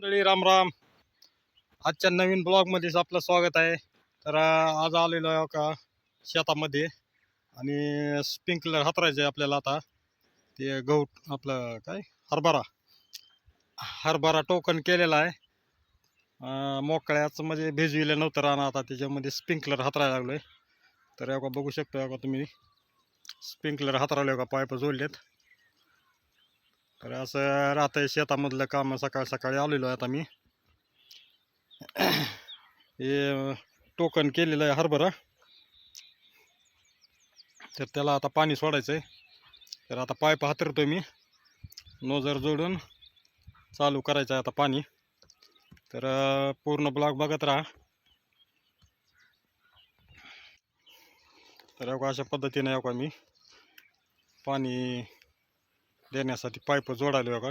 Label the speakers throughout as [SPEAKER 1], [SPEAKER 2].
[SPEAKER 1] मंडळी राम राम. आजच्या नवीन ब्लॉगमध्येच आपलं स्वागत आहे. तर आज आलेलो आहे का शेतामध्ये आणि स्प्रिंकलर हातरायचं आहे आपल्याला आता. ते गहू आपलं काय? हरभरा. हरभरा टोकन केलेला आहे. मोकळ्याचं म्हणजे भिजविलं नव्हतं राहणं आता त्याच्यामध्ये स्प्रिंकलर हातरायला लागलो आहे तर एका बघू शकतो का तुम्ही? स्प्रिंकलर हातरावले का? पाईप जोडलेत. तर असं राहतंय शेतामधलं काम सकाळ सकाळी आलेलो आहे आता मी. हे टोकन केलेलं आहे हरभरा. तर त्याला आता पाणी सोडायचं आहे तर आता पाईप हातरतो मी. नोजर जोडून चालू करायचं आहे आता पाणी. तर पूर्ण ब्लॉक बघत राहा. तर एवढा अशा पद्धतीने एवढा मी पाणी देण्यासाठी पाईप जोडाले बघा.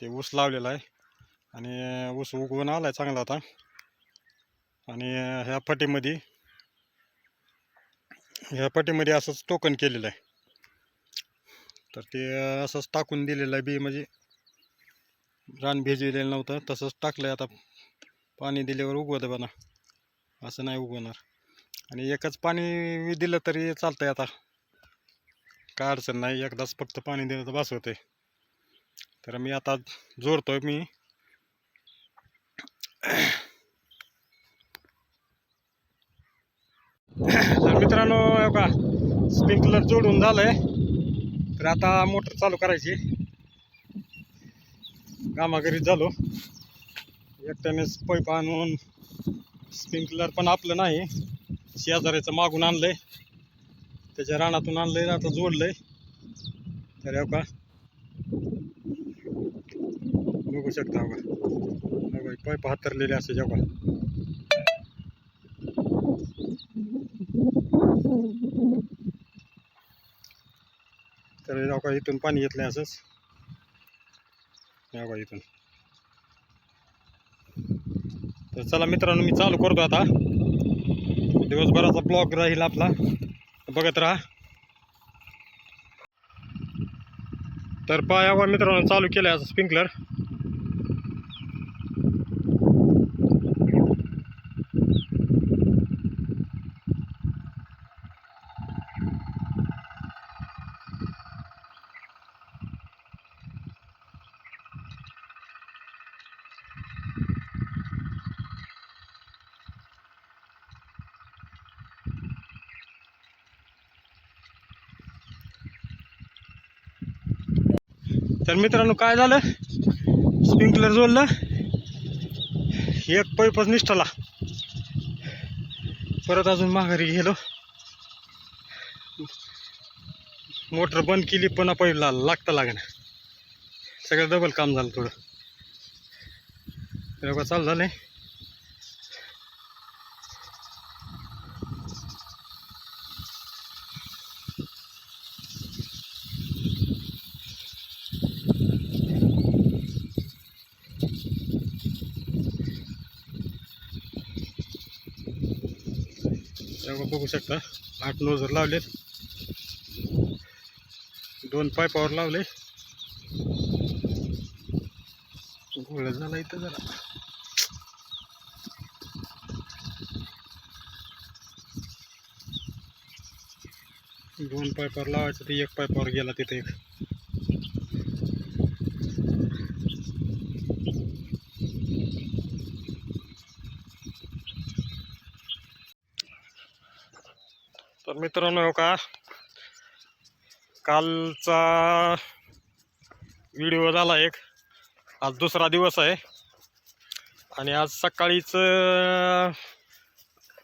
[SPEAKER 1] ते ऊस लावलेला आहे. आणि ऊस उगवून आला आहे चांगला आता. आणि ह्या फटीमध्ये ह्या फटीमध्ये असंच टोकन केलेलं आहे. तर ते असंच टाकून दिलेलं आहे बी म्हणजे रान भिजविलेलं नव्हतं. तसंच टाकलं आहे आता. पाणी दिल्यावर उगवत बना असं नाही उगवणार. आणि एकच पाणी दिलं तरी चालतं आहे आता. काय अडचण नाही. एकदाच फक्त पाणी दिलं तर बस होते तर मी आता जोडतोय मी. तर मित्रांनो का स्प्रिंकलर जोडून झालंय. तर आता मोटर चालू करायची. कामाघरी झालो. एकट्यानेच पैप आणून स्प्रिंकलर पण आपलं नाही. शेजाऱ्याचं मागून आणलंय. त्याच्या रानातून आणलंय आता जोडलंय. तर हो का? बघू शकता हो का? पाईप हातरलेले असे जेव्हा. तर हो का इथून पाणी घेतलंय असंच. हो इथून. तर चला मित्रांनो मी चालू करतो आता. दिवसभराचा ब्लॉग राहील आपला. बघत राहा. तर पायावर मित्रांनो चालू केलं आहे स्प्रिंकलर. तर मित्रांनो काय झालं? स्प्रिंकलर जोडलं. एक पाईपच निष्ठाला. परत अजून माघारी गेलो. मोटर बंद केली पण पाईप ला लागता लागणं. सगळं डबल काम झालं थोडं. तर बघा चालू झालंय. त्यामुळे बघू शकता. आठ नोजर लावलेत. दोन पाईपावर लावले. गोळ झाला इथं जरा. दोन पाईपावर लावायचं ते एक पाईपावर गेला तिथे. एक तर मित्रांनो का कालचा व्हिडिओ झाला एक. आज दुसरा दिवस आहे. आणि आज सकाळीच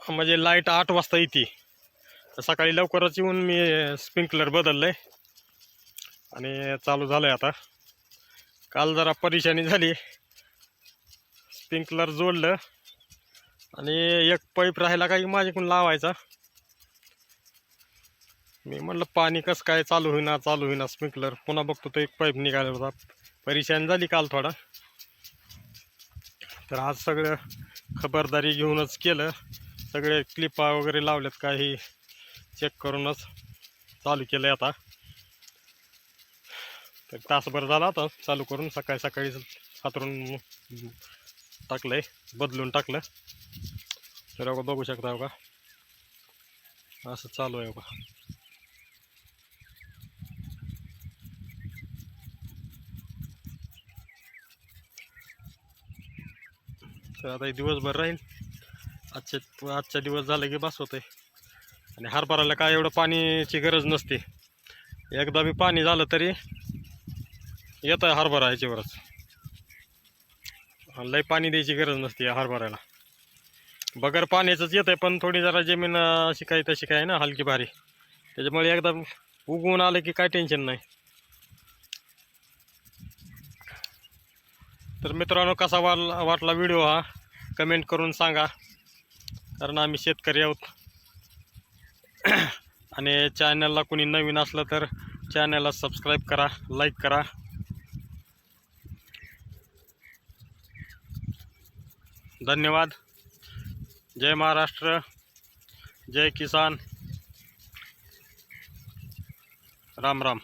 [SPEAKER 1] म्हणजे लाइट आठ वाजता येते. सकाळी लवकरच येऊन मी स्प्रिंकलर बदललं आहे आणि चालू झालं आहे आता. काल जरा परेशानी झाली. स्प्रिंकलर जोडलं. आणि एक पाईप राहिला काही माझ्याकडून लावायचा. मी म्हणलं पाणी कसं काय चालू होईना चालू होईना स्प्रिंकलर पुन्हा बघतो तो एक पाईप निघाला होता परेशान झाली काल थोडा. तर आज सगळं खबरदारी घेऊनच केलं. सगळे क्लिपा वगैरे लावल्यात काही चेक करूनच चालू केलं आहे आता. तर तासभर झाला आता चालू करून सकाळी सकाळी हातरून टाकलंय बदलून टाकलं. तर बघू शकता का? असं चालू आहे बघा तर आता दिवसभर राहील. आजच्या आजचा दिवस झाला की बस होते आणि हरभराला काय एवढं पाणीची गरज नसते. एकदा बी पाणी झालं तरी येतं आहे हरभरा ह्याच्यावरच. लय पाणी द्यायची गरज नसते हरभऱ्याला. बगर पाण्याचंच येतं आहे पण थोडी जरा जमीन अशी काही तशी काय आहे ना हलकी भारी. त्याच्यामुळे एकदा उगवून आलं की काय टेन्शन नाही. तर मित्रांनो कसा वाटला वाटला व्हिडिओ हा? कमेंट करून सांगा. कारण आम्ही शेतकरी आहोत. आणि चॅनलला कोणी नवीन असलं तर चॅनलला सबस्क्राईब करा लाईक करा. धन्यवाद. जय महाराष्ट्र. जय किसान. राम राम.